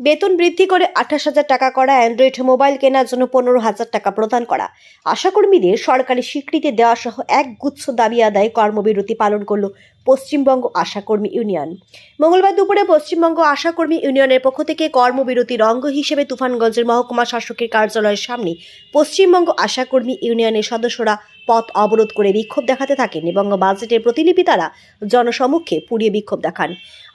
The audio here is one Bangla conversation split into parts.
বেতন বৃদ্ধি করে আঠাশ হাজার টাকা করা অ্যান্ড্রয়েড মোবাইল কেনার জন্য পনেরো হাজার টাকা প্রদান করা। আশাকর্মীদের সরকারি স্বীকৃতি দেওয়া সহ এক গুচ্ছ দাবি আদায় কর্মবিরতি পালন করল পশ্চিমবঙ্গ আশাকর্মী ইউনিয়ন। মঙ্গলবার দুপুরে পশ্চিমবঙ্গ আশাকর্মী ইউনিয়নের পক্ষ থেকে কর্মবিরতির অঙ্গ হিসেবে তুফানগঞ্জের মহকুমা শাসকের কার্যালয়ের সামনে পশ্চিমবঙ্গ আশাকর্মী ইউনিয়নের সদস্যরা পথ অবরোধ করে বিক্ষোভ দেখাতে থাকেন এবং বাজেটের প্রতিলিপি তারা জনসমক্ষে পুড়িয়ে বিক্ষোভ দেখান।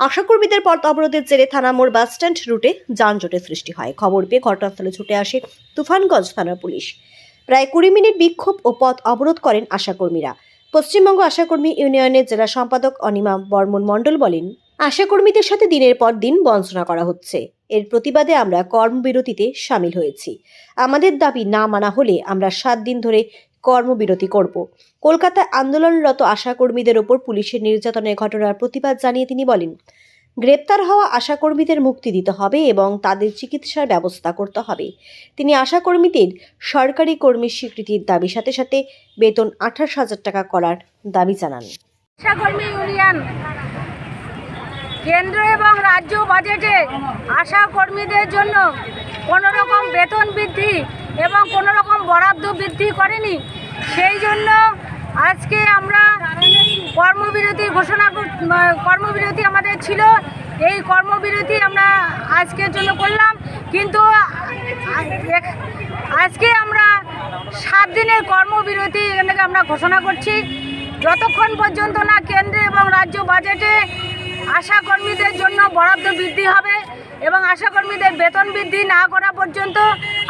আশাকর্মীদের পথ অবরোধের জেরে থানামোড় বাসস্ট্যান্ড রুটে যানজটের সৃষ্টি হয়। খবর পেয়ে ঘটনাস্থলে ছুটে আসে তুফানগঞ্জ থানার পুলিশ। প্রায় কুড়ি মিনিট বিক্ষোভ ও পথ অবরোধ করেন আশাকর্মীরা। পশ্চিমবঙ্গ আশাকর্মী ইউনিয়নের জেলা সম্পাদক অনিমা বর্মন মণ্ডল বলেন, আশাকর্মীদের সাথে দিনের পর দিন বঞ্চনা করা হচ্ছে। এর প্রতিবাদে আমরা কর্মবিরতিতে সামিল হয়েছি। আমাদের দাবি না মানা হলে আমরা সাত দিন ধরে কর্মবিরতি করব। কলকাতায় আন্দোলনরত আশাকর্মীদের ওপর পুলিশের নির্যাতনের ঘটনার প্রতিবাদ জানিয়ে তিনি বলেন গ্রেপ্তার হওয়া আশাকর্মীদের মুক্তি দিতে হবে এবং তাদের চিকিৎসার ব্যবস্থা করতে হবে। তিনি আশাকর্মীদের সরকারি কর্মী স্বীকৃতির দাবি সাথে সাথে বেতন আঠাশ হাজার টাকা করার দাবি জানান। আশাকর্মী কেন্দ্র এবং রাজ্য বাজেটে আশা কর্মীদের জন্য কোনো রকম বেতন বৃদ্ধি এবং কোনো রকম বরাদ্দ বৃদ্ধি করেনি। সেই জন্য আজকে আমরা কর্মবিরতি ঘোষণা কর্মবিরতি আমাদের ছিল। এই কর্মবিরতি আমরা আজকের জন্য করলাম। কিন্তু আজকে আমরা সাত দিনের কর্মবিরতি এখানে আমরা ঘোষণা করছি। যতক্ষণ পর্যন্ত না কেন্দ্র এবং রাজ্য বাজেটে আশা কর্মীদের জন্য বরাদ্দ বৃদ্ধি হবে এবং আশা কর্মীদের বেতন বৃদ্ধি না করা পর্যন্ত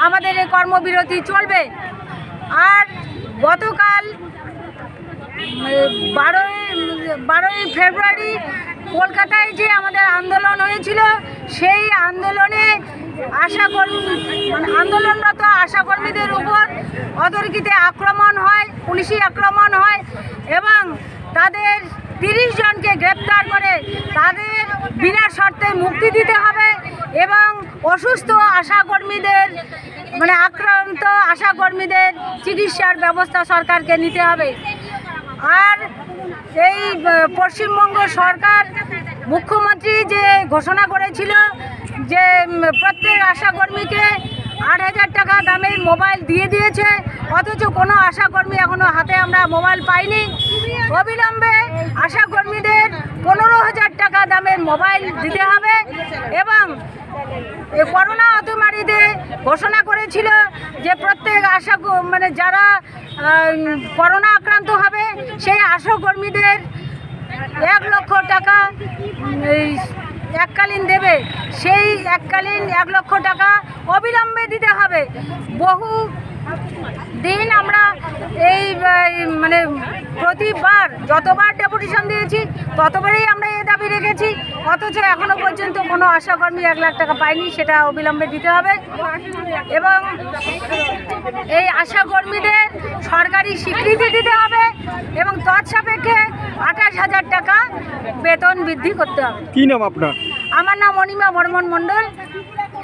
আমাদের এই কর্মবিরতি চলবে। আর গতকাল বারোই বারোই ফেব্রুয়ারি কলকাতায় যে আমাদের আন্দোলন হয়েছিল, সেই আন্দোলনে আশা কর্মী মানে আন্দোলনরত আশাকর্মীদের উপর অতর্কিতে আক্রমণ হয়, পুলিশি আক্রমণ হয় এবং তাদের তিরিশ জনকে গ্রেপ্তার করে তাদের বিনা শর্তে মুক্তি দিতে হবে এবং অসুস্থ আশাকর্মীদের মানে আক্রান্ত আশাকর্মীদের চিকিৎসার ব্যবস্থা সরকারকে নিতে হবে। আর এই পশ্চিমবঙ্গ সরকার মুখ্যমন্ত্রী যে ঘোষণা করেছিল যে প্রত্যেক আশাকর্মীকে আট হাজার টাকা দামের মোবাইল দিয়ে দিয়েছে, অথচ কোনো আশাকর্মী এখনও হাতে আমরা মোবাইল পাইনি। অবিলম্বে আশাকর্মীদের পনেরো হাজার টাকা দামের মোবাইল দিতে হবে এবং করোনা ঘোষণা করেছিল যে প্রত্যেক আশা মানে যারা করোনা আক্রান্ত হবে, সেই আশাকর্মীদের এক লক্ষ টাকা এককালীন দেবে। সেই এককালীন এক লক্ষ টাকা অবিলম্বে দিতে হবে। বহু দিন আমরা এই মানে প্রতিবার যতবার ডেপুটেশন দিয়েছি ততবারই আমরা এ দাবি রেখেছি। অথচ এখনও পর্যন্ত কোনো আশাকর্মী এক লাখ টাকা পায়নি সেটা অবিলম্বে দিতে হবে। এবং এই আশাকর্মীদের সরকারি স্বীকৃতি দিতে হবে এবং তৎসাপেক্ষে আঠাশ হাজার টাকা বেতন বৃদ্ধি করতে হবে। কি নাম আপনার? আমার নাম অনিমা বর্মন মণ্ডল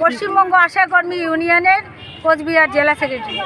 পশ্চিমবঙ্গ আশাকর্মী ইউনিয়নের কোচবিহার জেলা সেক্রেটারি।